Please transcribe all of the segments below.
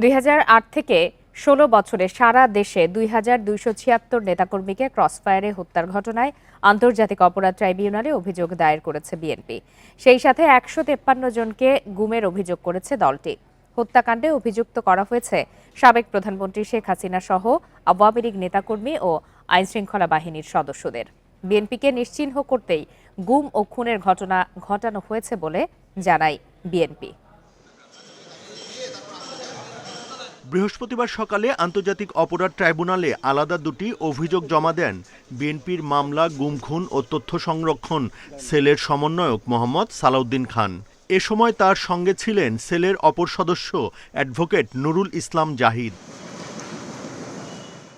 দুই হাজার আট থেকে ষোলো বছরে সারা দেশে দুই হাজার দুইশো ছিয়াত্তর নেতাকর্মীকে ক্রসফায়ারে হত্যার ঘটনায় আন্তর্জাতিক অপরাধ ট্রাইব্যুনালে অভিযোগ দায়ের করেছে বিএনপি। সেই সাথে একশো তেপ্পান্ন জনকে গুমের অভিযোগ করেছে দলটি। হত্যাকাণ্ডে অভিযুক্ত করা হয়েছে সাবেক প্রধানমন্ত্রী শেখ হাসিনা সহ আওয়ামী লীগ নেতাকর্মী ও আইনশৃঙ্খলা বাহিনীর সদস্যদের। বিএনপিকে নিশ্চিহ্ন করতেই গুম ও খুনের ঘটনা ঘটানো হয়েছে বলে জানায় বিএনপি। বৃহস্পতিবার সকালে আন্তর্জাতিক অপরাধ ট্রাইব্যুনালে আলাদা দুটি অভিযোগ জমা দেন বিএনপির মামলা গুম খুন ও তথ্য সংরক্ষণ সেলের সমন্বয়ক মোহাম্মদ সালাউদ্দিন খান। এ সময় তার সঙ্গে ছিলেন সেলের অপর সদস্য অ্যাডভোকেট নুরুল ইসলাম জাহিদ।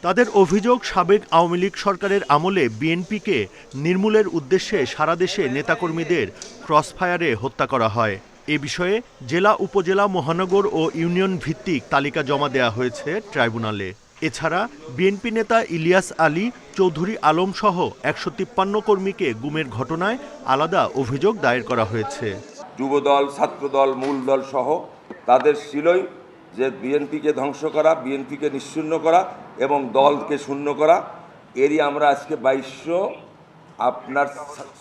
তাদের অভিযোগ, সাবেক আওয়ামী লীগ সরকারের আমলে বিএনপিকে নির্মূলের উদ্দেশ্যে সারা দেশে নেতাকর্মীদের ক্রসফায়ারে হত্যা করা হয়। এ বিষয়ে জেলা, উপজেলা, মহানগর ও ইউনিয়ন ভিত্তিক তালিকা জমা দেওয়া হয়েছে ট্রাইব্যুনালে। এছাড়া বিএনপি নেতা ইলিয়াস আলী চৌধুরী আলম সহ একশো তিপ্পান্ন কর্মীকে গুমের ঘটনায় আলাদা অভিযোগ দায়ের করা হয়েছে। যুবদল, ছাত্রদল মূল দল সহ তাদের ছিলই যে বিএনপিকে ধ্বংস করা, বিএনপিকে নিশ্চিহ্ন করা এবং দলকে শূন্য করা, এরই আমরা আজকে বাইশশো আপনার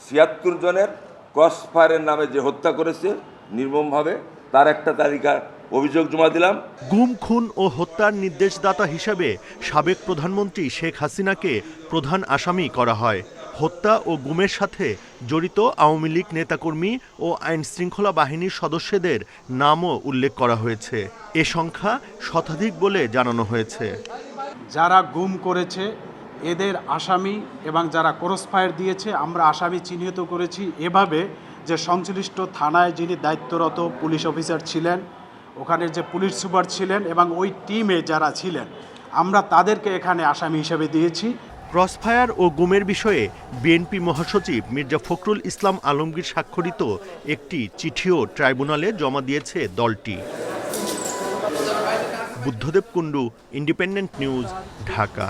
ছিয়াত্তর জনের ক্রসফায়ারের নামে যে হত্যা করেছে নির্মমভাবে তার একটা তালিকা অভিযোগ জমা দিলাম। গুম খুন ও হত্যার নির্দেশদাতা হিসেবে সাবেক প্রধানমন্ত্রী শেখ হাসিনাকে প্রধান আসামি করা হয়। হত্যা ও গুমের সাথে জড়িত আওয়ামী লীগ নেতাকর্মী ও আইন শৃঙ্খলা বাহিনীর সদস্যদের নামও উল্লেখ করা হয়েছে। এ সংখ্যা শতাধিক বলে জানানো হয়েছে। যারা গুম করেছে এদের আসামি এবং যারা ক্রসফায়ার দিয়েছে আমরা আসামি চিহ্নিত করেছি। এভাবে যে সংশ্লিষ্ট থানায় যিনি দায়িত্বরত পুলিশ অফিসার ছিলেন ওখানে যে পুলিশ সুপার ছিলেন এবং ওই টিমে যারা ছিলেন, আমরা তাদেরকে এখানে আসামি হিসেবে দিয়েছি। ক্রসফায়ার ও গুমের বিষয়ে বিএনপি মহাসচিব মির্জা ফখরুল ইসলাম আলমগীর স্বাক্ষরিত একটি চিঠিও ট্রাইব্যুনালে জমা দিয়েছে দলটি। Buddhadeb Kundu, Independent News, Dhaka.